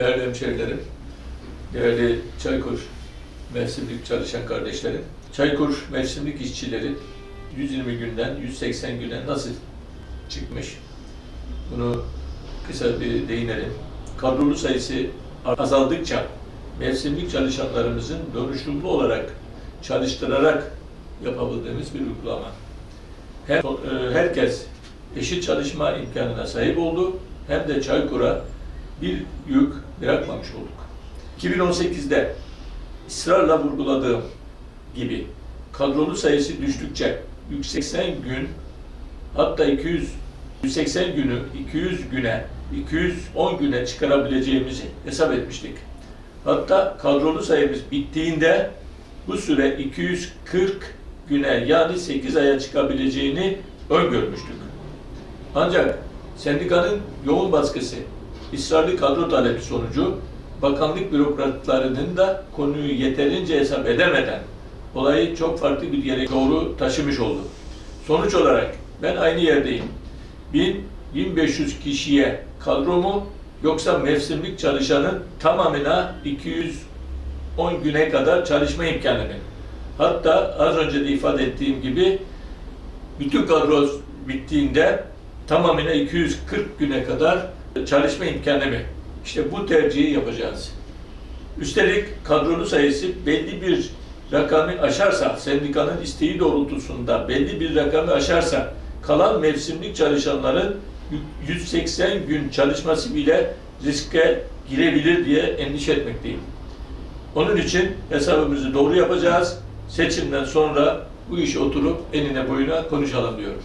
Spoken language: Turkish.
Değerli hemşehrilerim, değerli Çaykur mevsimlik çalışan kardeşlerim, Çaykur mevsimlik işçileri 120 günden 180 güne nasıl çıkmış? Bunu kısa bir değinelim. Kadrolu sayısı azaldıkça mevsimlik çalışanlarımızın dönüşümlü olarak çalıştırarak yapabildiğimiz bir uygulama. Hem e, herkes eşit çalışma imkanına sahip oldu hem de Çaykur'a bir yük bırakmamış olduk. 2018'de ısrarla vurguladığım gibi kadrolu sayısı düştükçe 180 gün hatta 200 180 günü 200 güne 210 güne çıkarabileceğimizi hesap etmiştik. Hatta kadrolu sayımız bittiğinde bu süre 240 güne yani 8 aya çıkabileceğini öngörmüştük. Ancak sendikanın yoğun baskısı, ısrarlı kadro talebi sonucu bakanlık bürokratlarının da konuyu yeterince hesap edemeden olayı çok farklı bir yere doğru taşımış oldu. Sonuç olarak ben aynı yerdeyim. 1000 1500 kişiye kadro mu yoksa mevsimlik çalışanın tamamına 210 güne kadar çalışma imkanı mı? Hatta az önce de ifade ettiğim gibi bütün kadro bittiğinde tamamına 240 güne kadar çalışma imkanı mı? İşte bu tercihi yapacağız. Üstelik kadrolu sayısı belli bir rakamı aşarsa, sendikanın isteği doğrultusunda belli bir rakamı aşarsa, kalan mevsimlik çalışanların 180 gün çalışması bile riske girebilir diye endişe etmekteyim. Onun için hesabımızı doğru yapacağız. Seçimden sonra bu işi oturup enine boyuna konuşalım diyorum.